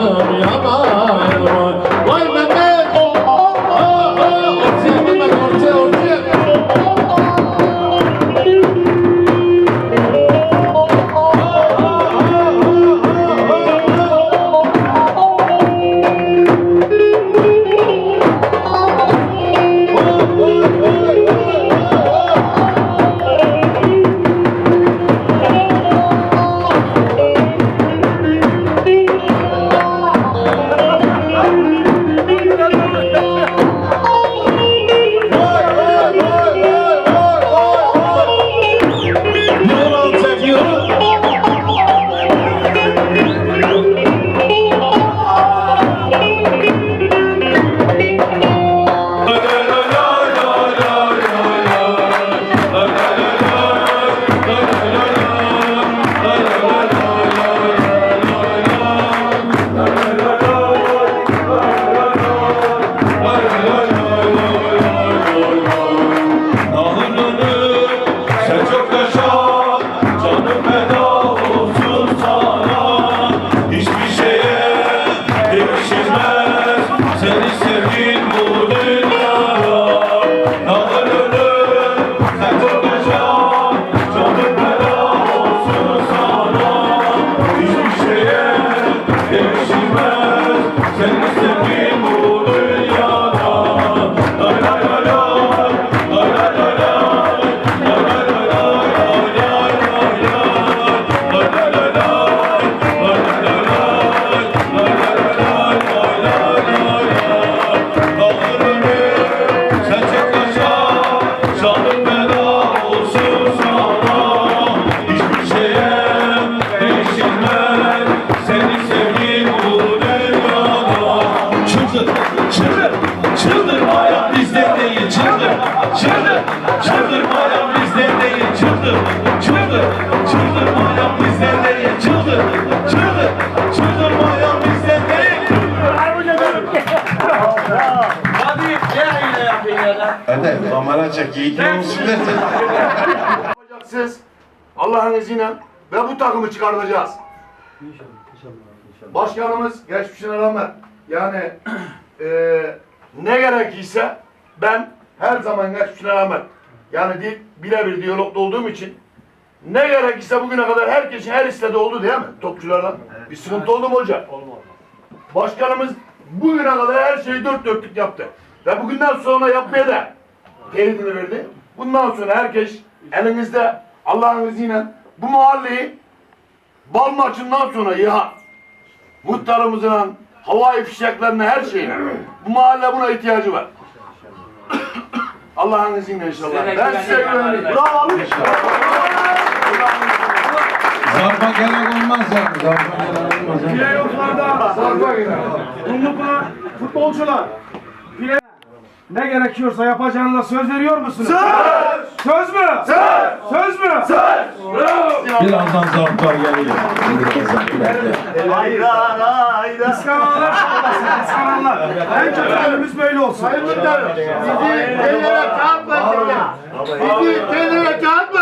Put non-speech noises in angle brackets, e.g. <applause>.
আমি Çıldır, çıldır, çıldırmayan bizden değil. Çıldır, çıldır, çıldırmayan bizden değil. Çıldır, çıldır, çıldırmayan bizden değil. Çıldır, çıldır, çıldırmayan bizden değil. Hadi kamera çek yiğit olsun Siz Allah'ın izniyle ve bu takımı çıkartacağız. Başkanımız geçmişine rağmen yani eee <clears throat> ne gerekirse ben her zaman geçmişine rağmen yani di, birebir diyalogda olduğum için ne gerekirse bugüne kadar herkesin her istediği oldu değil mi topçularla? Bir sıkıntı oldu mu hocam? Başkanımız bugüne kadar her şeyi dört dörtlük yaptı. Ve bugünden sonra yapmaya da teyidini verdi. Bundan sonra herkes elinizde Allah'ın izniyle bu mahalleyi bal maçından sonra yıha. Muhtarımızın havai fişeklerine her şeyine. Bu mahalle buna ihtiyacı var. <coughs> Allah'ın izniyle inşallah. Ben size güveniyorum. Bravo. Zarfa gerek olmaz yani. Zarfa gerek olmaz. yani. Playoff'larda Dumlukla futbolcular play ne gerekiyorsa yapacağınıza söz veriyor musunuz? Söz! Söz mü? Söz! Söz mü? Söz! Birazdan zarflar geliyor. Kıskananlar şahlasın, kıskananlar. En kötü günümüz böyle olsun. Bizi tellere kağıt versinler. Bizi tellere kağıt